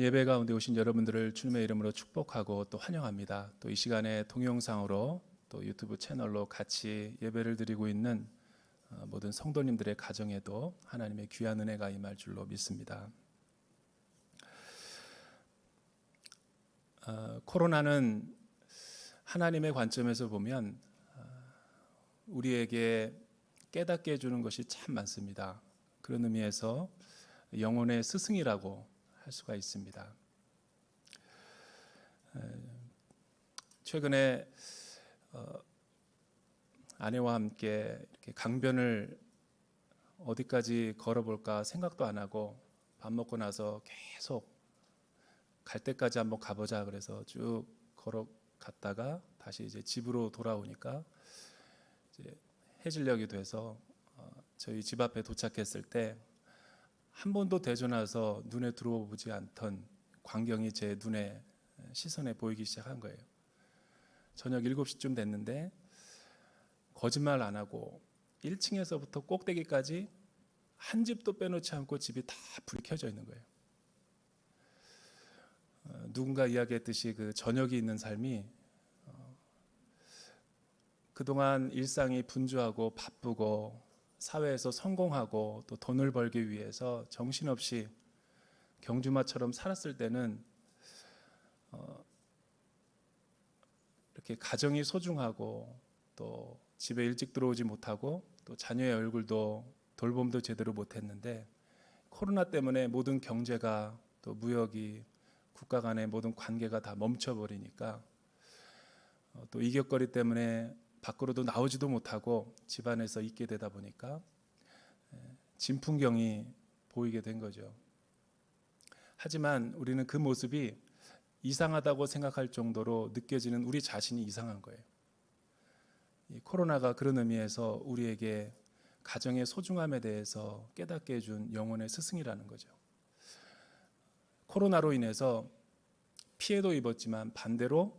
예배 가운데 오신 여러분들을 주님의 이름으로 축복하고 또 환영합니다. 또 이 시간에 동영상으로 또 유튜브 채널로 같이 예배를 드리고 있는 어, 모든 성도님들의 가정에도 하나님의 귀한 은혜가 임할 줄로 믿습니다. 어, 코로나는 하나님의 관점에서 보면 어, 우리에게 깨닫게 해주는 것이 참 많습니다. 그런 의미에서 영혼의 스승이라고 할 수가 있습니다. 에, 최근에 어, 아내와 함께 강변을 어디까지 걸어볼까 생각도 안 하고 밥 먹고 나서 계속 갈 때까지 한번 가보자 그래서 쭉 걸어갔다가 다시 이제 집으로 돌아오니까 이제 해질녘이 돼서 어, 저희 집 앞에 도착했을 때 한 번도 대전 와서 눈에 들어오지 않던 광경이 제 눈에 시선에 보이기 시작한 거예요. 저녁 7시쯤 됐는데 거짓말 안 하고 1층에서부터 꼭대기까지 한 집도 빼놓지 않고 집이 다불 켜져 있는 거예요. 어, 누군가 이야기했듯이 그 저녁이 있는 삶이 어, 그동안 일상이 분주하고 바쁘고 사회에서 성공하고 또 돈을 벌기 위해서 정신없이 경주마처럼 살았을 때는 어, 이렇게 가정이 소중하고 또 집에 일찍 들어오지 못하고 또 자녀의 얼굴도 돌봄도 제대로 못했는데 코로나 때문에 모든 경제가 또 무역이 국가 간의 모든 관계가 다 멈춰버리니까 어, 또 이격거리 때문에 밖으로도 나오지도 못하고 집안에서 있게 되다 보니까 에, 진풍경이 보이게 된 거죠. 하지만 우리는 그 모습이 이상하다고 생각할 정도로 느껴지는 우리 자신이 이상한 거예요. 이 코로나가 그런 의미에서 우리에게 가정의 소중함에 대해서 깨닫게 해준 영혼의 스승이라는 거죠. 코로나로 인해서 피해도 입었지만 반대로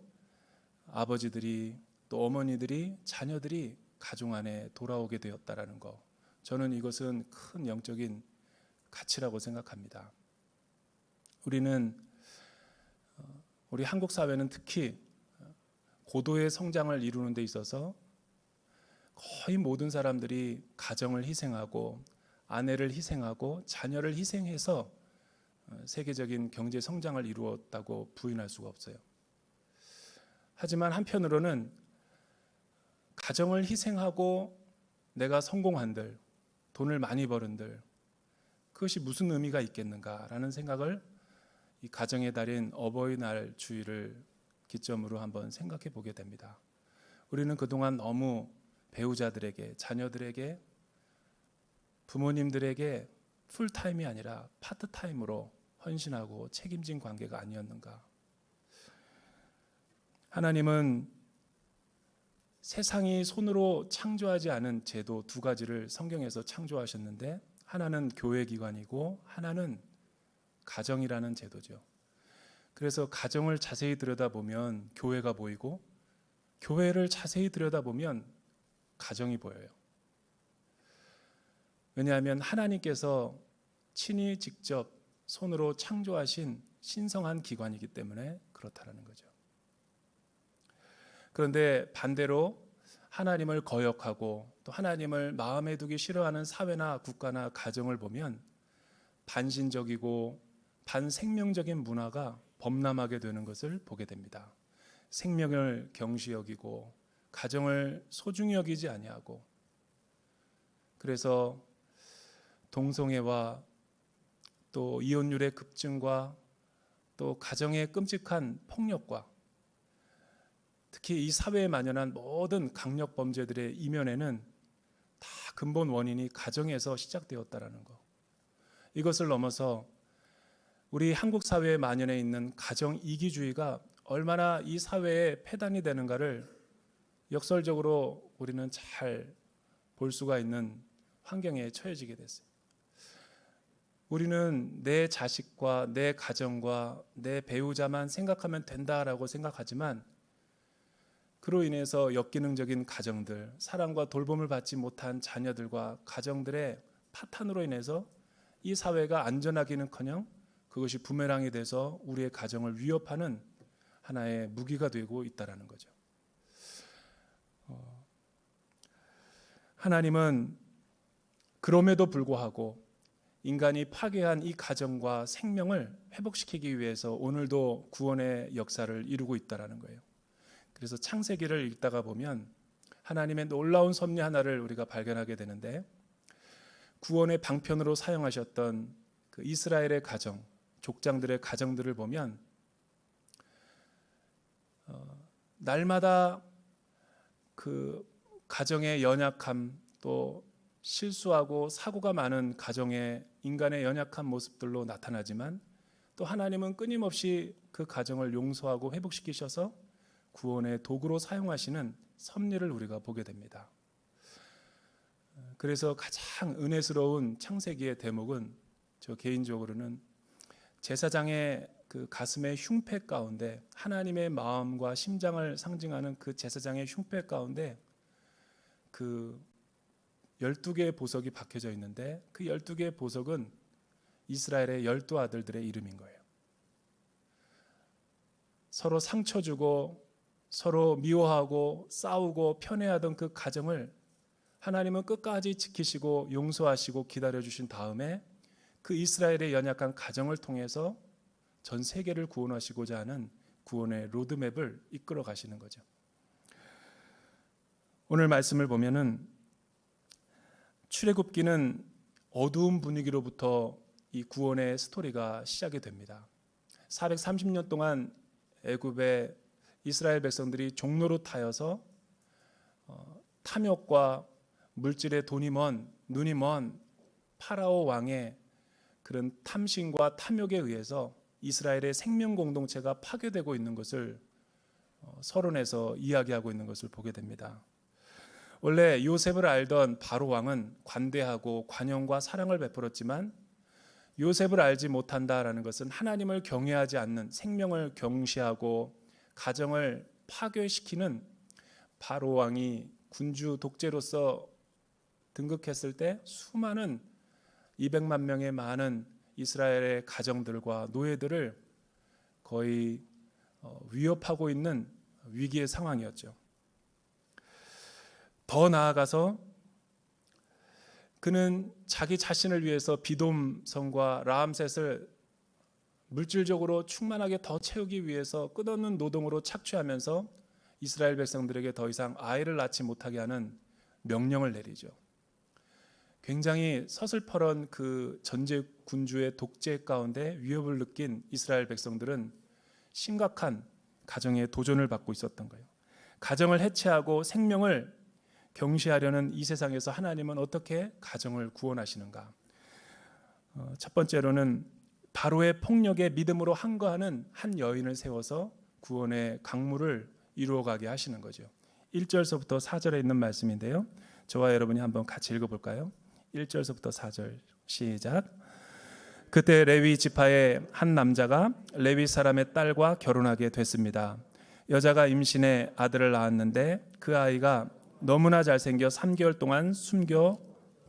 아버지들이 또 어머니들이 자녀들이 가정 안에 돌아오게 되었다라는 거. 저는 이것은 큰 영적인 가치라고 생각합니다. 우리는 어, 우리 한국 사회는 특히 고도의 성장을 이루는 데 있어서 거의 모든 사람들이 가정을 희생하고 아내를 희생하고 자녀를 희생해서 어, 세계적인 경제 성장을 이루었다고 부인할 수가 없어요. 하지만 한편으로는 가정을 희생하고 내가 성공한들, 돈을 많이 벌은들, 그것이 무슨 의미가 있겠는가라는 생각을 이 가정의 달인 어버이날 주일을 기점으로 한번 생각해 보게 됩니다. 우리는 그동안 너무 배우자들에게, 자녀들에게, 부모님들에게 풀타임이 아니라 파트타임으로 헌신하고 책임진 관계가 아니었는가. 하나님은 세상이 손으로 창조하지 않은 제도 두 가지를 성경에서 창조하셨는데 하나는 교회 기관이고 하나는 가정이라는 제도죠. 그래서 가정을 자세히 들여다보면 교회가 보이고 교회를 자세히 들여다보면 가정이 보여요. 왜냐하면 하나님께서 친히 직접 손으로 창조하신 신성한 기관이기 때문에 그렇다라는 거죠. 그런데 반대로 하나님을 거역하고 또 하나님을 마음에 두기 싫어하는 사회나 국가나 가정을 보면 반신적이고 반생명적인 문화가 범람하게 되는 것을 보게 됩니다. 생명을 경시 여기고 가정을 소중히 여기지 아니하고 그래서 동성애와 또 이혼율의 급증과 또 가정의 끔찍한 폭력과 특히 이 사회에 만연한 모든 강력 범죄들의 이면에는 다 근본 원인이 가정에서 시작되었다라는 거. 이것을 넘어서 우리 한국 사회에 만연해 있는 가정 이기주의가 얼마나 이 사회에 폐단이 되는가를 역설적으로 우리는 잘 볼 수가 있는 환경에 처해지게 됐어요. 우리는 내 자식과 내 가정과 내 배우자만 생각하면 된다라고 생각하지만 그로 인해서 역기능적인 가정들, 사랑과 돌봄을 받지 못한 자녀들과 가정들의 파탄으로 인해서 이 사회가 안전하기는커녕 그것이 부메랑이 돼서 우리의 가정을 위협하는 하나의 무기가 되고 있다라는 거죠. 어, 하나님은 그럼에도 불구하고 인간이 파괴한 이 가정과 생명을 회복시키기 위해서 오늘도 구원의 역사를 이루고 있다라는 거예요. 그래서 창세기를 읽다가 보면 하나님의 놀라운 섭리 하나를 우리가 발견하게 되는데 구원의 방편으로 사용하셨던 그 이스라엘의 가정, 족장들의 가정들을 보면 어, 날마다 그 가정의 연약함 또 실수하고 사고가 많은 가정의 인간의 연약한 모습들로 나타나지만 또 하나님은 끊임없이 그 가정을 용서하고 회복시키셔서 구원의 도구로 사용하시는 섭리를 우리가 보게 됩니다. 그래서 가장 은혜스러운 창세기의 대목은 저 개인적으로는 제사장의 그 가슴의 흉패 가운데 하나님의 마음과 심장을 상징하는 그 제사장의 흉패 가운데 그 12개의 보석이 박혀져 있는데 그 12개의 보석은 이스라엘의 열두 아들들의 이름인 거예요. 서로 상처 주고 서로 미워하고 싸우고 편애하던 그 가정을 하나님은 끝까지 지키시고 용서하시고 기다려 주신 다음에 그 이스라엘의 연약한 가정을 통해서 전 세계를 구원하시고자 하는 구원의 로드맵을 이끌어 가시는 거죠. 오늘 말씀을 보면은 출애굽기는 어두운 분위기로부터 이 구원의 스토리가 시작이 됩니다. 430년 동안 애굽의 이스라엘 백성들이 종로로 타여서 어, 탐욕과 물질의 돈이 먼 눈이 먼 파라오 왕의 그런 탐심과 탐욕에 의해서 이스라엘의 생명 공동체가 파괴되고 있는 것을 어, 서론에서 이야기하고 있는 것을 보게 됩니다. 원래 요셉을 알던 바로 왕은 관대하고 관용과 사랑을 베풀었지만 요셉을 알지 못한다라는 것은 하나님을 경외하지 않는 생명을 경시하고 가정을 파괴시키는 바로 왕이 군주 독재로서 등극했을 때 수많은 200만 명의 많은 이스라엘의 가정들과 노예들을 거의 어, 위협하고 있는 위기의 상황이었죠. 더 나아가서 그는 자기 자신을 위해서 비돔성과 라암셋을 물질적으로 충만하게 더 채우기 위해서 끝없는 노동으로 착취하면서 이스라엘 백성들에게 더 이상 아이를 낳지 못하게 하는 명령을 내리죠. 굉장히 서슬퍼런 그 전제 군주의 독재 가운데 위협을 느낀 이스라엘 백성들은 심각한 가정의 도전을 받고 있었던 거예요. 가정을 해체하고 생명을 경시하려는 이 세상에서 하나님은 어떻게 가정을 구원하시는가? 어, 첫 번째로는 바로의 폭력에 믿음으로 항거하는 한 여인을 세워서 구원의 강물을 이루어가게 하시는 거죠. 1절서부터 4절에 있는 말씀인데요. 저와 여러분이 한번 같이 읽어볼까요? 1절서부터 4절 시작. 그때 레위 지파의 한 남자가 레위 사람의 딸과 결혼하게 됐습니다. 여자가 임신해 아들을 낳았는데 그 아이가 너무나 잘생겨 3개월 동안 숨겨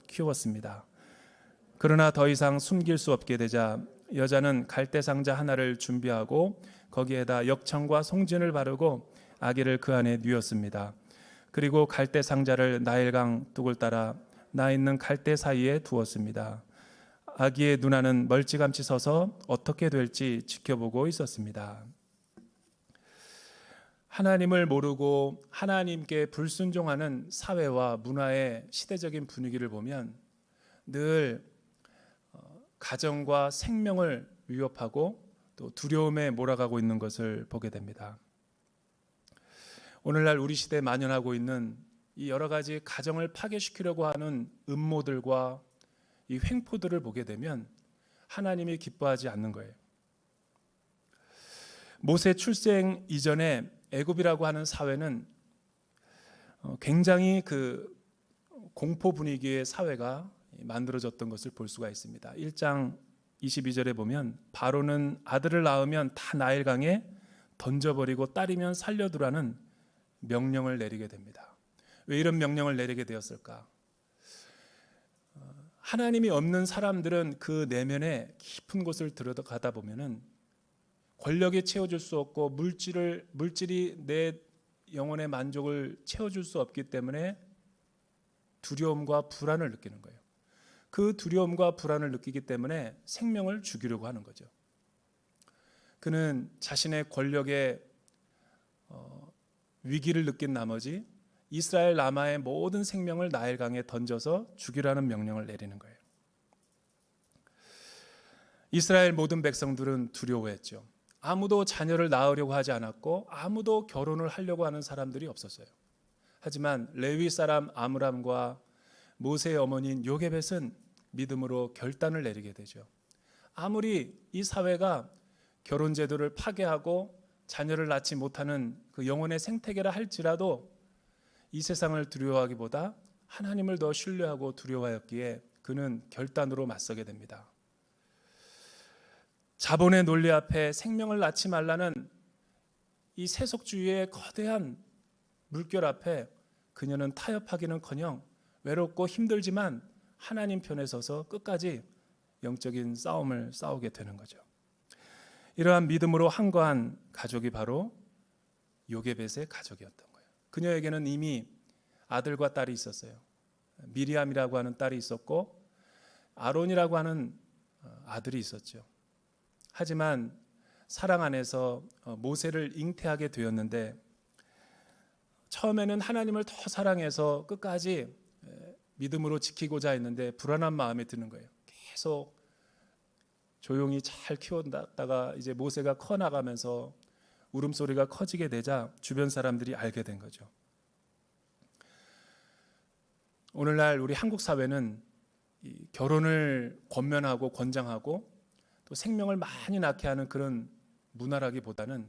키웠습니다. 그러나 더 이상 숨길 수 없게 되자 여자는 갈대 상자 하나를 준비하고 거기에다 역청과 송진을 바르고 아기를 그 안에 뉘었습니다. 그리고 갈대 상자를 나일강 뚝을 따라 나 있는 갈대 사이에 두었습니다. 아기의 누나는 멀찌감치 서서 어떻게 될지 지켜보고 있었습니다. 하나님을 모르고 하나님께 불순종하는 사회와 문화의 시대적인 분위기를 보면 늘 어, 가정과 생명을 위협하고 또 두려움에 몰아가고 있는 것을 보게 됩니다. 오늘날 우리 시대에 만연하고 있는 이 여러 가지 가정을 파괴시키려고 하는 음모들과 이 횡포들을 보게 되면 하나님이 기뻐하지 않는 거예요. 모세 출생 이전에 애굽이라고 하는 사회는 어, 굉장히 그 공포 분위기의 사회가 만들어졌던 것을 볼 수가 있습니다. 1장 22절에 보면 바로는 아들을 낳으면 다 나일강에 던져버리고 딸이면 살려두라는 명령을 내리게 됩니다. 왜 이런 명령을 내리게 되었을까? 어, 하나님이 없는 사람들은 그 내면의 깊은 곳을 들여다가다 보면은 권력이 채워줄 수 없고 물질을 물질이 내 영혼의 만족을 채워줄 수 없기 때문에 두려움과 불안을 느끼는 거예요. 그 두려움과 불안을 느끼기 때문에 생명을 죽이려고 하는 거죠. 그는 자신의 권력의 어, 위기를 느낀 나머지 이스라엘 남아의 모든 생명을 나일강에 던져서 죽이라는 명령을 내리는 거예요. 이스라엘 모든 백성들은 두려워했죠. 아무도 자녀를 낳으려고 하지 않았고 아무도 결혼을 하려고 하는 사람들이 없었어요. 하지만 레위 사람 아므람과 모세의 어머니인 요게벳은 믿음으로 결단을 내리게 되죠. 아무리 이 사회가 결혼 제도를 파괴하고 자녀를 낳지 못하는 그 영혼의 생태계라 할지라도 이 세상을 두려워하기보다 하나님을 더 신뢰하고 두려워하였기에 그는 결단으로 맞서게 됩니다. 자본의 논리 앞에 생명을 낳지 말라는 이 세속주의의 거대한 물결 앞에 그녀는 타협하기는커녕 외롭고 힘들지만 하나님 편에 서서 끝까지 영적인 싸움을 싸우게 되는 거죠. 이러한 믿음으로 항거한 가족이 바로 요게벳의 가족이었던 거예요. 그녀에게는 이미 아들과 딸이 있었어요. 미리암이라고 하는 딸이 있었고 아론이라고 하는 어, 아들이 있었죠. 하지만 사랑 안에서 어, 모세를 잉태하게 되었는데 처음에는 하나님을 더 사랑해서 끝까지 믿음으로 지키고자 했는데 불안한 마음이 드는 거예요. 계속 조용히 잘 키웠다가 이제 모세가 커 나가면서 울음소리가 커지게 되자 주변 사람들이 알게 된 거죠. 오늘날 우리 한국 사회는 결혼을 권면하고 권장하고 또 생명을 많이 낳게 하는 그런 문화라기보다는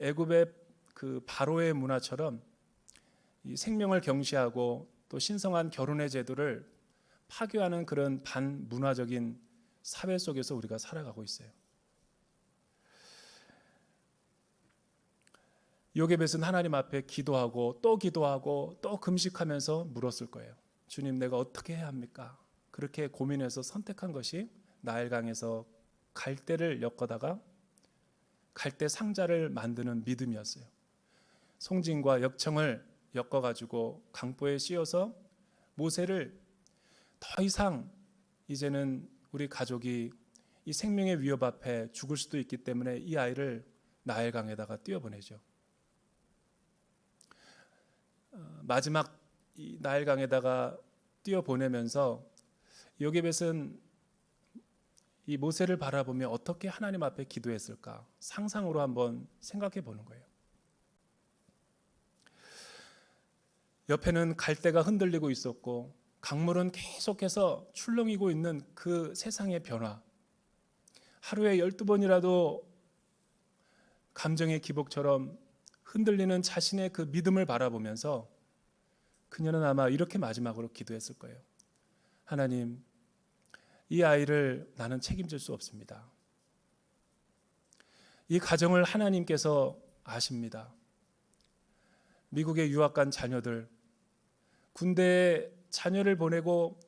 애굽의 그 바로의 문화처럼 이 생명을 경시하고 또 신성한 결혼의 제도를 파괴하는 그런 반문화적인 사회 속에서 우리가 살아가고 있어요. 요게벳은 하나님 앞에 기도하고 또 기도하고 또 금식하면서 물었을 거예요. 주님 내가 어떻게 해야 합니까? 그렇게 고민해서 선택한 것이 나일강에서 갈대를 엮어다가 갈대 상자를 만드는 믿음이었어요. 송진과 역청을 엮어가지고 강보에 씌워서 모세를 더 이상 이제는 우리 가족이 이 생명의 위협 앞에 죽을 수도 있기 때문에 이 아이를 나일강에다가 띄워보내죠. 어, 마지막 이 나일강에다가 띄워보내면서 요게벳은 이 모세를 바라보며 어떻게 하나님 앞에 기도했을까 상상으로 한번 생각해 보는 거예요. 옆에는 갈대가 흔들리고 있었고 강물은 계속해서 출렁이고 있는 그 세상의 변화. 하루에 열두 번이라도 감정의 기복처럼 흔들리는 자신의 그 믿음을 바라보면서 그녀는 아마 이렇게 마지막으로 기도했을 거예요. 하나님, 이 아이를 나는 책임질 수 없습니다. 이 가정을 하나님께서 아십니다. 미국에 유학 간 자녀들, 군대에 자녀를 보내고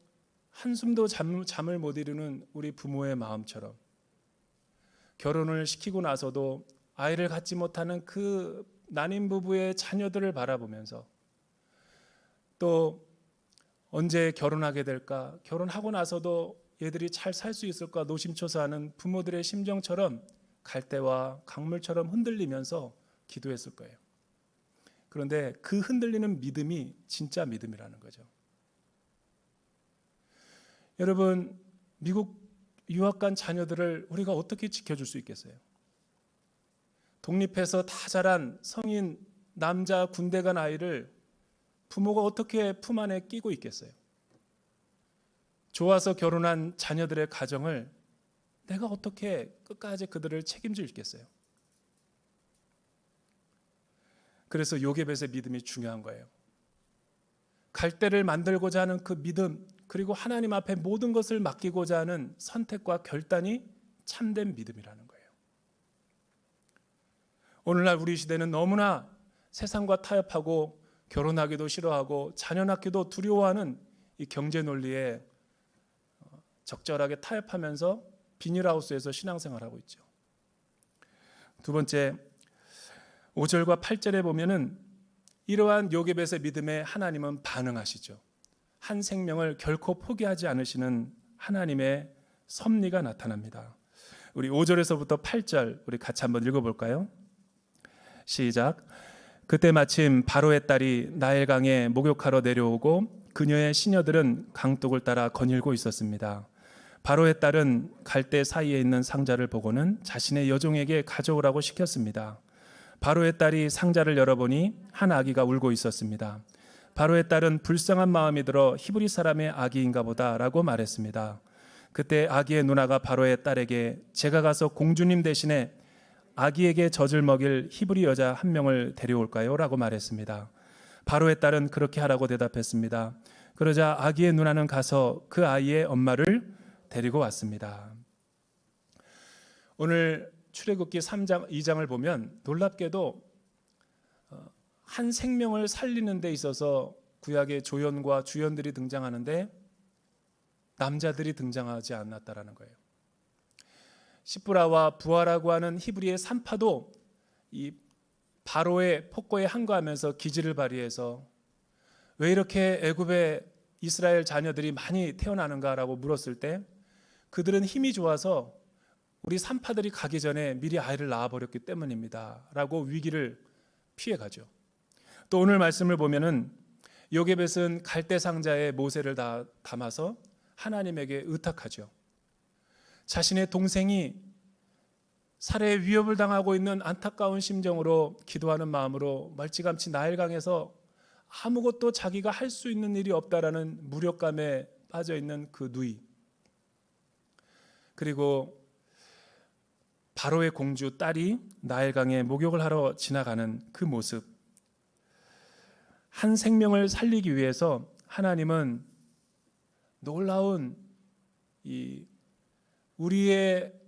한숨도 잠, 잠을 못 이루는 우리 부모의 마음처럼 결혼을 시키고 나서도 아이를 갖지 못하는 그 난임 부부의 자녀들을 바라보면서 또 언제 결혼하게 될까? 결혼하고 나서도 얘들이 잘 살 수 있을까 노심초사하는 부모들의 심정처럼 갈대와 강물처럼 흔들리면서 기도했을 거예요. 그런데 그 흔들리는 믿음이 진짜 믿음이라는 거죠. 여러분, 미국 유학 간 자녀들을 우리가 어떻게 지켜줄 수 있겠어요? 독립해서 다 자란 성인 남자 군대 간 아이를 부모가 어떻게 품 안에 끼고 있겠어요? 좋아서 결혼한 자녀들의 가정을 내가 어떻게 끝까지 그들을 책임질 겠어요? 그래서 요게벳의 믿음이 중요한 거예요. 갈대를 만들고자 하는 그 믿음, 그리고 하나님 앞에 모든 것을 맡기고자 하는 선택과 결단이 참된 믿음이라는 거예요. 오늘날 우리 시대는 너무나 세상과 타협하고 결혼하기도 싫어하고 자녀 낳기도 두려워하는 이 경제 논리에 적절하게 타협하면서 비닐하우스에서 신앙생활하고 있죠. 두 번째 5절과 8절에 보면은 이러한 요게벳의 믿음에 하나님은 반응하시죠. 한 생명을 결코 포기하지 않으시는 하나님의 섭리가 나타납니다. 우리 5절에서부터 8절 우리 같이 한번 읽어 볼까요? 시작. 그때 마침 바로의 딸이 나일강에 목욕하러 내려오고 그녀의 시녀들은 강둑을 따라 거닐고 있었습니다. 바로의 딸은 갈대 사이에 있는 상자를 보고는 자신의 여종에게 가져오라고 시켰습니다. 바로의 딸이 상자를 열어보니 한 아기가 울고 있었습니다. 바로의 딸은 불쌍한 마음이 들어 히브리 사람의 아기인가 보다라고 말했습니다. 그때 아기의 누나가 바로의 딸에게 제가 가서 공주님 대신에 아기에게 젖을 먹일 히브리 여자 한 명을 데려올까요? 라고 말했습니다. 바로의 딸은 그렇게 하라고 대답했습니다. 그러자 아기의 누나는 가서 그 아이의 엄마를 데리고 왔습니다. 오늘 출애굽기 3장 2장을 보면 놀랍게도 어, 한 생명을 살리는 데 있어서 구약의 조연과 주연들이 등장하는데 남자들이 등장하지 않았다라는 거예요. 시브라와 부하라고 하는 히브리의 산파도 이 바로의 폭거에 항거하면서 기지를 발휘해서 왜 이렇게 애굽의 이스라엘 자녀들이 많이 태어나는가라고 물었을 때 그들은 힘이 좋아서 우리 산파들이 가기 전에 미리 아이를 낳아 버렸기 때문입니다 라고 위기를 피해 가죠. 또 오늘 말씀을 보면은 요게벳은 갈대 상자에 모세를 다 담아서 하나님에게 의탁하죠. 자신의 동생이 살해 위협을 당하고 있는 안타까운 심정으로 기도하는 마음으로 멀찌감치 나일강에서 아무것도 자기가 할 수 있는 일이 없다라는 무력감에 빠져 있는 그 누이 그리고 바로의 공주 딸이 나일강에 목욕을 하러 지나가는 그 모습 한 생명을 살리기 위해서 하나님은 놀라운 이 우리의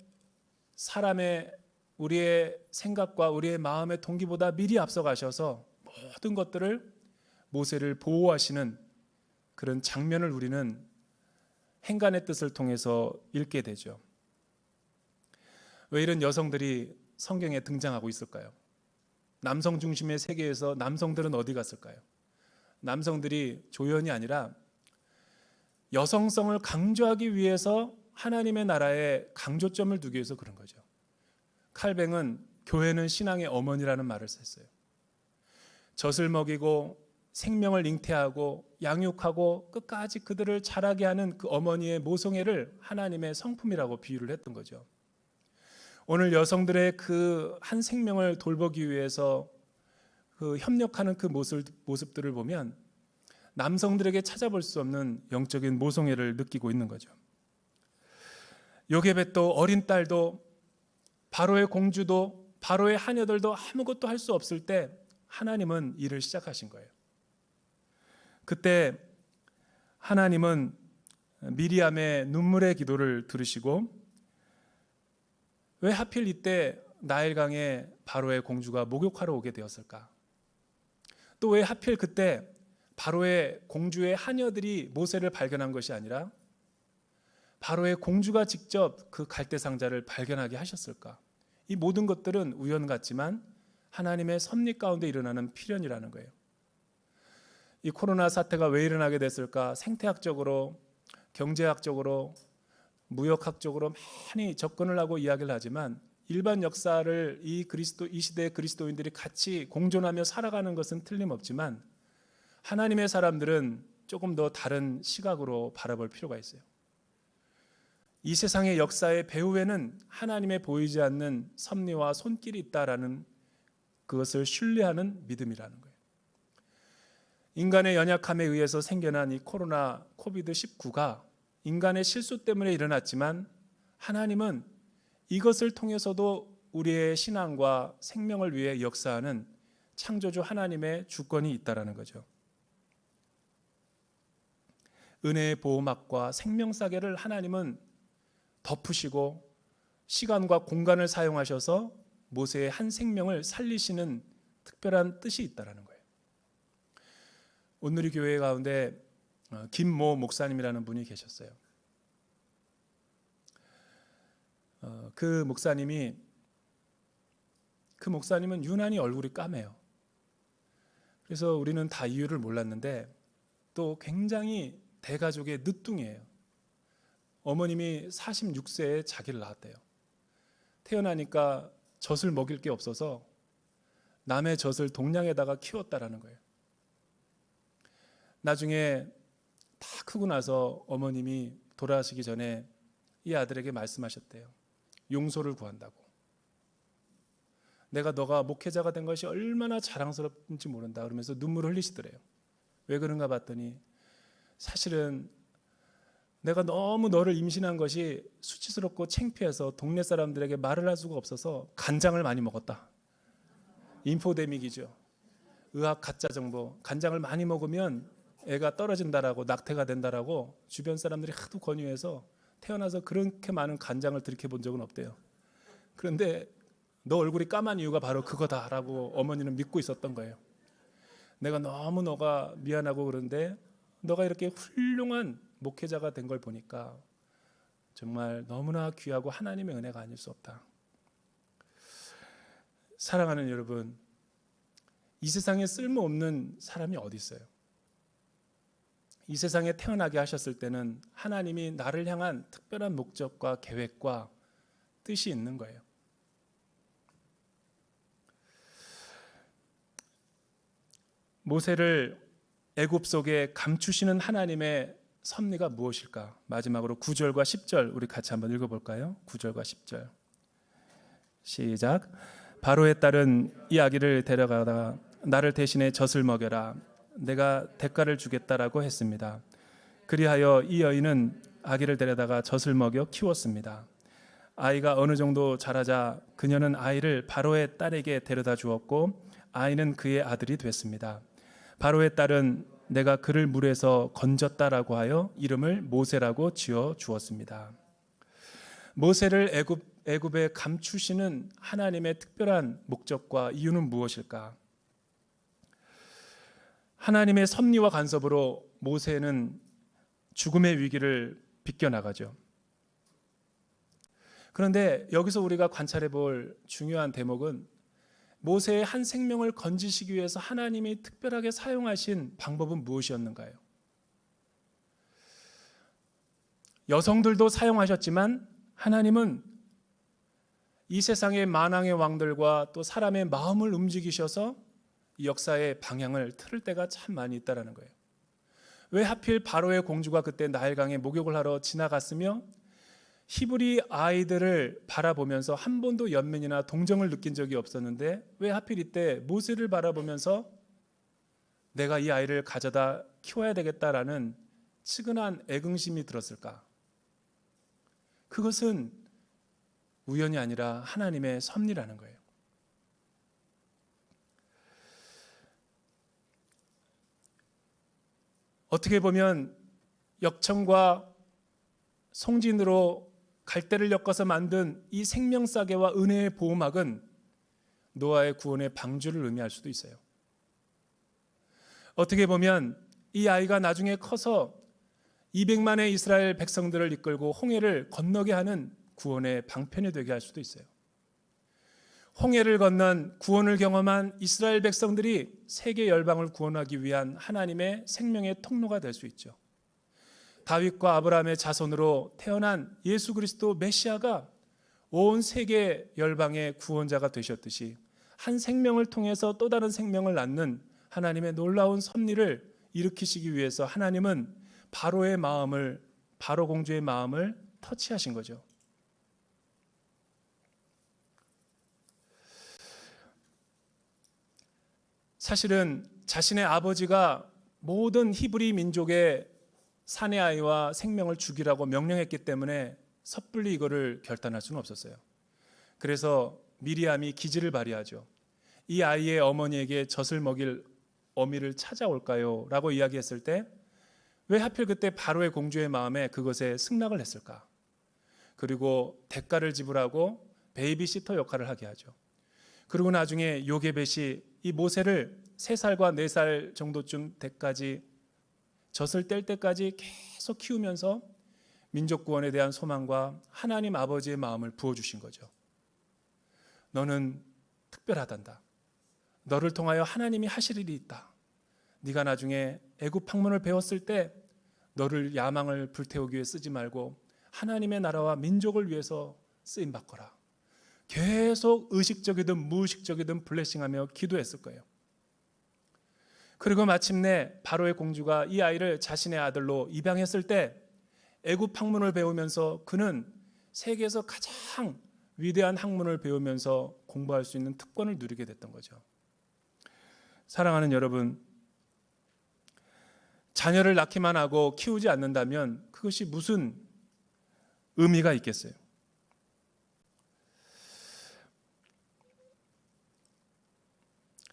사람의 우리의 생각과 우리의 마음의 동기보다 미리 앞서 가셔서 모든 것들을 모세를 보호하시는 그런 장면을 우리는 행간의 뜻을 통해서 읽게 되죠. 왜 이런 여성들이 성경에 등장하고 있을까요? 남성 중심의 세계에서 남성들은 어디 갔을까요? 남성들이 조연이 아니라 여성성을 강조하기 위해서 하나님의 나라에 강조점을 두기 위해서 그런 거죠. 칼뱅은 교회는 신앙의 어머니라는 말을 썼어요. 젖을 먹이고 생명을 잉태하고 양육하고 끝까지 그들을 자라게 하는 그 어머니의 모성애를 하나님의 성품이라고 비유를 했던 거죠. 오늘 여성들의 그 한 생명을 돌보기 위해서 그 협력하는 그 모습, 모습들을 보면 남성들에게 찾아볼 수 없는 영적인 모성애를 느끼고 있는 거죠. 요게벳도 어린 딸도 바로의 공주도 바로의 하녀들도 아무것도 할 수 없을 때 하나님은 일을 시작하신 거예요. 그때 하나님은 미리암의 눈물의 기도를 들으시고 왜 하필 이때 나일강에 바로의 공주가 목욕하러 오게 되었을까? 또 왜 하필 그때 바로의 공주의 하녀들이 모세를 발견한 것이 아니라 바로의 공주가 직접 그 갈대 상자를 발견하게 하셨을까? 이 모든 것들은 우연 같지만 하나님의 섭리 가운데 일어나는 필연이라는 거예요. 이 코로나 사태가 왜 일어나게 됐을까? 생태학적으로, 경제학적으로, 무역학적으로 많이 접근을 하고 이야기를 하지만 일반 역사를 이 그리스도 이 시대의 그리스도인들이 같이 공존하며 살아가는 것은 틀림없지만 하나님의 사람들은 조금 더 다른 시각으로 바라볼 필요가 있어요. 이 세상의 역사의 배후에는 하나님의 보이지 않는 섭리와 손길이 있다라는 그것을 신뢰하는 믿음이라는 거예요. 인간의 연약함에 의해서 생겨난 이 코로나 코비드 19가 인간의 실수 때문에 일어났지만 하나님은 이것을 통해서도 우리의 신앙과 생명을 위해 역사하는 창조주 하나님의 주권이 있다라는 거죠. 은혜의 보호막과 생명사계를 하나님은 덮으시고 시간과 공간을 사용하셔서 모세의 한 생명을 살리시는 특별한 뜻이 있다라는 거예요. 오늘의 교회 가운데 어, 김모 목사님이라는 분이 계셨어요. 어, 그 목사님이 그 목사님은 유난히 얼굴이 까매요. 그래서 우리는 다 이유를 몰랐는데 또 굉장히 대가족의 늦둥이에요. 어머님이 46세에 자기를 낳았대요. 태어나니까 젖을 먹일 게 없어서 남의 젖을 동량에다가 키웠다라는 거예요. 나중에 다 크고 나서 어머님이 돌아가시기 전에 이 아들에게 말씀하셨대요. 용서를 구한다고. 내가 너가 목회자가 된 것이 얼마나 자랑스럽은지 모른다 그러면서 눈물을 흘리시더래요. 왜 그런가 봤더니 사실은 내가 너무 너를 임신한 것이 수치스럽고 창피해서 동네 사람들에게 말을 할 수가 없어서 간장을 많이 먹었다. 인포데믹이죠. 의학 가짜 정보. 간장을 많이 먹으면 애가 떨어진다라고 낙태가 된다라고 주변 사람들이 하도 권유해서 태어나서 그렇게 많은 간장을 들이켜 본 적은 없대요. 그런데 너 얼굴이 까만 이유가 바로 그거다라고 어머니는 믿고 있었던 거예요. 내가 너무 너가 미안하고 그런데 너가 이렇게 훌륭한 목회자가 된 걸 보니까 정말 너무나 귀하고 하나님의 은혜가 아닐 수 없다. 사랑하는 여러분, 이 세상에 쓸모없는 사람이 어디 있어요? 이 세상에 태어나게 하셨을 때는 하나님이 나를 향한 특별한 목적과 계획과 뜻이 있는 거예요. 모세를 애굽 속에 감추시는 하나님의 섭리가 무엇일까? 마지막으로 9절과 10절 우리 같이 한번 읽어 볼까요? 9절과 10절. 시작. 바로의 딸은 이 아기를 데려가다가 나를 대신해 젖을 먹여라. 내가 대가를 주겠다라고 했습니다. 그리하여 이 여인은 아기를 데려다가 젖을 먹여 키웠습니다. 아이가 어느 정도 자라자 그녀는 아이를 바로의 딸에게 데려다 주었고 아이는 그의 아들이 됐습니다. 바로의 딸은 내가 그를 물에서 건졌다라고 하여 이름을 모세라고 지어 주었습니다. 모세를 애굽 애굽에 감추시는 하나님의 특별한 목적과 이유는 무엇일까? 하나님의 섭리와 간섭으로 모세는 죽음의 위기를 비껴나가죠. 그런데 여기서 우리가 관찰해 볼 중요한 대목은 모세의 한 생명을 건지시기 위해서 하나님이 특별하게 사용하신 방법은 무엇이었는가요? 여성들도 사용하셨지만 하나님은 이 세상의 만왕의 왕들과 또 사람의 마음을 움직이셔서 이 역사의 방향을 틀을 때가 참 많이 있다라는 거예요. 왜 하필 바로의 공주가 그때 나일강에 목욕을 하러 지나갔으며 히브리 아이들을 바라보면서 한 번도 연민이나 동정을 느낀 적이 없었는데 왜 하필 이때 모세를 바라보면서 내가 이 아이를 가져다 키워야 되겠다라는 측은한 애긍심이 들었을까? 그것은 우연이 아니라 하나님의 섭리라는 거예요. 어떻게 보면 역청과 송진으로 갈대를 엮어서 만든 이 생명싸개와 은혜의 보호막은 노아의 구원의 방주를 의미할 수도 있어요. 어떻게 보면 이 아이가 나중에 커서 200만의 이스라엘 백성들을 이끌고 홍해를 건너게 하는 구원의 방편이 되게 할 수도 있어요. 홍해를 건넌 구원을 경험한 이스라엘 백성들이 세계 열방을 구원하기 위한 하나님의 생명의 통로가 될 수 있죠. 다윗과 아브라함의 자손으로 태어난 예수 그리스도 메시아가 온 세계 열방의 구원자가 되셨듯이 한 생명을 통해서 또 다른 생명을 낳는 하나님의 놀라운 섭리를 일으키시기 위해서 하나님은 바로의 마음을 바로 공주의 마음을 터치하신 거죠. 사실은 자신의 아버지가 모든 히브리 민족의 사내 아이와 생명을 죽이라고 명령했기 때문에 섣불리 이거를 결단할 수는 없었어요. 그래서 미리암이 기지를 발휘하죠. 이 아이의 어머니에게 젖을 먹일 어미를 찾아올까요? 라고 이야기했을 때 왜 하필 그때 바로의 공주의 마음에 그것에 승낙을 했을까? 그리고 대가를 지불하고 베이비시터 역할을 하게 하죠. 그리고 나중에 요게벳이 이 모세를 세 살과 네살 정도쯤 때까지 젖을 뗄 때까지 계속 키우면서 민족 구원에 대한 소망과 하나님 아버지의 마음을 부어 주신 거죠. 너는 특별하단다. 너를 통하여 하나님이 하실 일이 있다. 네가 나중에 애굽 학문을 배웠을 때 너를 야망을 불태우기 위해 쓰지 말고 하나님의 나라와 민족을 위해서 쓰임 받거라. 계속 의식적이든 무의식적이든 블레싱하며 기도했을 거예요. 그리고 마침내 바로의 공주가 이 아이를 자신의 아들로 입양했을 때 애굽 학문을 배우면서 그는 세계에서 가장 위대한 학문을 배우면서 공부할 수 있는 특권을 누리게 됐던 거죠. 사랑하는 여러분, 자녀를 낳기만 하고 키우지 않는다면 그것이 무슨 의미가 있겠어요?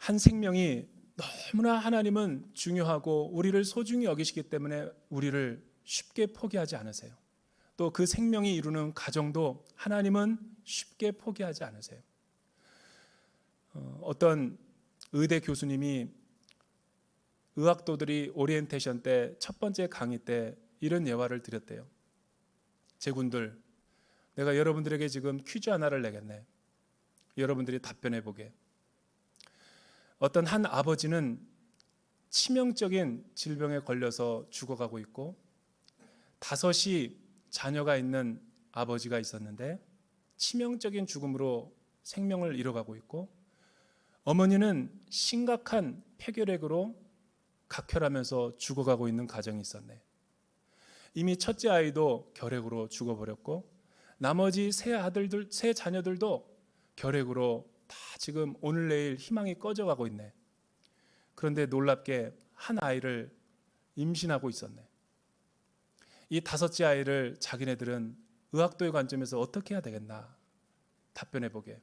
한 생명이 너무나 하나님은 중요하고 우리를 소중히 여기시기 때문에 우리를 쉽게 포기하지 않으세요. 또 그 생명이 이루는 가정도 하나님은 쉽게 포기하지 않으세요. 어, 어떤 의대 교수님이 의학도들이 오리엔테이션 때 첫 번째 강의 때 이런 예화를 드렸대요. 제군들, 내가 여러분들에게 지금 퀴즈 하나를 내겠네. 여러분들이 답변해 보게. 어떤 한 아버지는 치명적인 질병에 걸려서 죽어가고 있고 다섯이 자녀가 있는 아버지가 있었는데 치명적인 죽음으로 생명을 잃어가고 있고 어머니는 심각한 폐결핵으로 각혈하면서 죽어가고 있는 가정이 있었네. 이미 첫째 아이도 결핵으로 죽어버렸고 나머지 세 아들들, 세 자녀들도 결핵으로 다 지금 오늘 내일 희망이 꺼져가고 있네. 그런데 놀랍게 한 아이를 임신하고 있었네. 이 다섯째 아이를 자기네들은 의학도의 관점에서 어떻게 해야 되겠나 답변해 보게.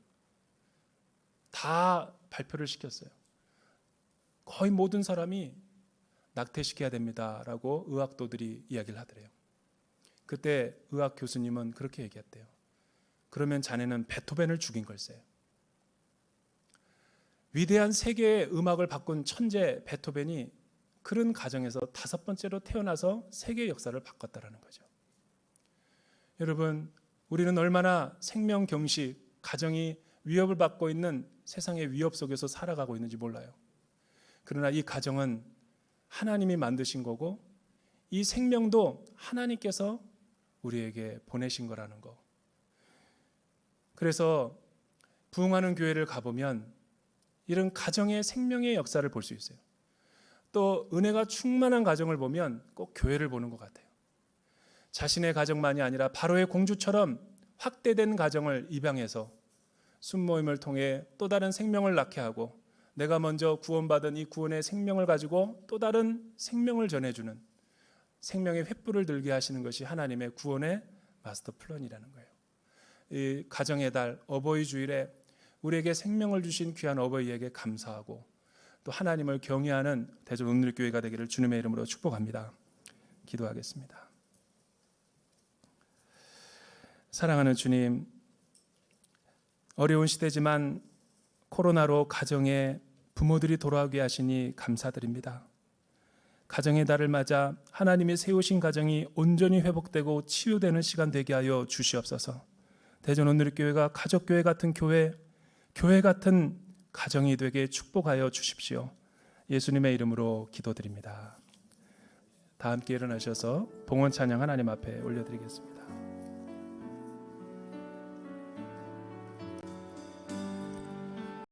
다 발표를 시켰어요. 거의 모든 사람이 낙태시켜야 됩니다라고 의학도들이 이야기를 하더래요. 그때 의학 교수님은 그렇게 얘기했대요. 그러면 자네는 베토벤을 죽인 걸세. 위대한 세계의 음악을 바꾼 천재 베토벤이 그런 가정에서 다섯 번째로 태어나서 세계 역사를 바꿨다라는 거죠. 여러분, 우리는 얼마나 생명 경식, 가정이 위협을 받고 있는 세상의 위협 속에서 살아가고 있는지 몰라요. 그러나 이 가정은 하나님이 만드신 거고 이 생명도 하나님께서 우리에게 보내신 거라는 거. 그래서 부흥하는 교회를 가보면 이런 가정의 생명의 역사를 볼 수 있어요. 또 은혜가 충만한 가정을 보면 꼭 교회를 보는 것 같아요. 자신의 가정만이 아니라 바로의 공주처럼 확대된 가정을 입양해서 순모임을 통해 또 다른 생명을 낳게 하고 내가 먼저 구원받은 이 구원의 생명을 가지고 또 다른 생명을 전해주는 생명의 횃불을 들게 하시는 것이 하나님의 구원의 마스터 플랜이라는 거예요. 이 가정의 달 어버이 주일에 우리에게 생명을 주신 귀한 어버이에게 감사하고 또 하나님을 경외하는 대전 온누리교회가 되기를 주님의 이름으로 축복합니다. 기도하겠습니다. 사랑하는 주님, 어려운 시대지만 코로나로 가정에 부모들이 돌아오게 하시니 감사드립니다. 가정의 달을 맞아 하나님이 세우신 가정이 온전히 회복되고 치유되는 시간 되게 하여 주시옵소서. 대전 온누리교회가 가족교회 같은 교회, 교회 같은 가정이 되게 축복하여 주십시오. 예수님의 이름으로 기도드립니다. 다 함께 일어나셔서 봉헌 찬양 하나님 앞에 올려드리겠습니다.